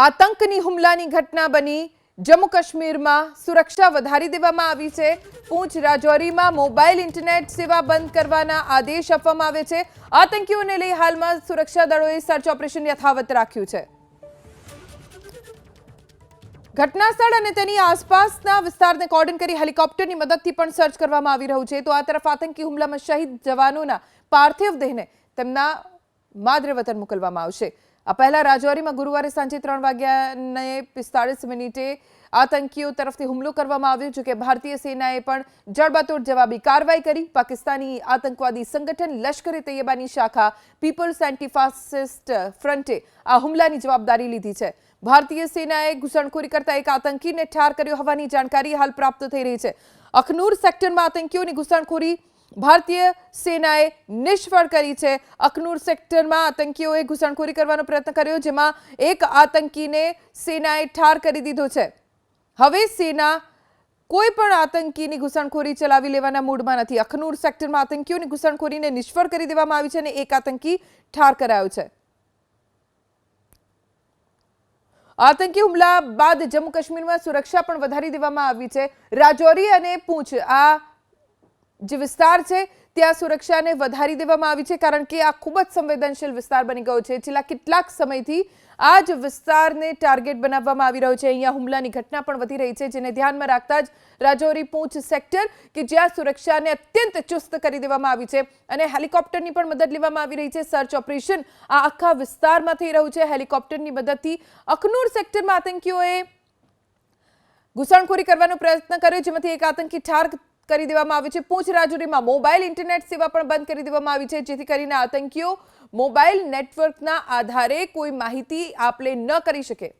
આતંકની હુમલાની ઘટના બની. જમ્મુ કાશ્મીરમાં સુરક્ષા વધારી દેવામાં આવી છે. પૂંછ રાજૌરીમાં મોબાઈલ ઇન્ટરનેટ સેવા બંધ કરવાના આદેશ આપવામાં આવે છે. આતંકીઓને લઈ હાલમાં સુરક્ષા દળોએ સર્ચ ઓપરેશન યથાવત રાખ્યું છે. ઘટના સ્થળ અને તેની આસપાસના વિસ્તારને કોર્ડન કરી હેલિકોપ્ટરની મદદથી પણ સર્ચ કરવામાં આવી રહ્યું છે. તો આ તરફ આતંકી હુમલામાં શહીદ જવાનોના પાર્થિવ દેહને તેમના માદરે વતન મોકલવામાં આવશે. આ પહેલા રાજૌરીમાં ગુરુવારે સાંજે ત્રણ વાગ્યાને પિસ્તાળીસ મિનિટે આતંકીઓ તરફથી હુમલો કરવામાં આવ્યો જો કે ભારતીય સેનાએ પણ જડબાતોડ જવાબી કાર્યવાહી કરી. પાકિસ્તાની આતંકવાદી સંગઠન લશ્કરે તૈયબાની શાખા પીપલ્સ એન્ટી ફ્રન્ટે આ હુમલાની જવાબદારી લીધી છે. ભારતીય સેનાએ ઘૂસણખોરી કરતા એક આતંકીને ઠાર કર્યો હોવાની જાણકારી હાલ પ્રાપ્ત થઈ રહી છે. અખનૂર સેક્ટરમાં આતંકીઓની ઘૂસણખોરી ભારતીય સેનાએ નિષ્ફળ કરી છે. અખનૂર સેક્ટરમાં આતંકીઓએ ઘૂસણખોરી કરવાનો પ્રયત્ન કર્યો, જેમાં એક આતંકીને સેનાએ ઠાર કરી દીધો છે. હવે સેના કોઈ પણ આતંકીની ઘૂસણખોરી ચલાવી લેવાના મૂડમાં નથી. અખનૂર સેક્ટરમાં આતંકીઓની ઘૂસણખોરીને નિષ્ફળ કરી દેવામાં આવી છે અને એક આતંકી ઠાર કરાયો છે. આતંકી હુમલા બાદ જમ્મુ કાશ્મીરમાં સુરક્ષા પણ વધારી દેવામાં આવી છે. રાજૌરી અને પૂંછ આ જે વિસ્તાર છે, ત્યાં સુરક્ષાને વધારી દેવામાં આવી છે, કારણ કે આ ખૂબ જ સંવેદનશીલ વિસ્તાર બની ગયો છે. છેલ્લા કેટલાક સમયથી આ જ વિસ્તારને ટાર્ગેટ બનાવવામાં આવી રહ્યો છે. અહીંયા હુમલાની ઘટના પણ વધી રહી છે, જેને ધ્યાનમાં રાખતા જ રાજૌરી પૂંછ સેક્ટર કે જ્યાં સુરક્ષાને અત્યંત ચુસ્ત કરી દેવામાં આવી છે અને હેલિકોપ્ટરની પણ મદદ લેવામાં આવી રહી છે. સર્ચ ઓપરેશન આ આખા વિસ્તારમાં થઈ રહ્યું છે. હેલિકોપ્ટરની મદદથી અખનૂર સેક્ટરમાં આતંકીઓએ ઘૂસણખોરી કરવાનો પ્રયત્ન કર્યો, જેમાંથી એક આતંકી ઠાર કરી દેવામાં આવી છે. પૂંછ રાજુરીમાં મોબાઈલ ઇન્ટરનેટ સેવા પણ બંધ કરી દેવામાં આવી છે, જેથી કરીને આતંકીઓ મોબાઈલ નેટવર્કના આધારે કોઈ માહિતી આપલે ન કરી શકે.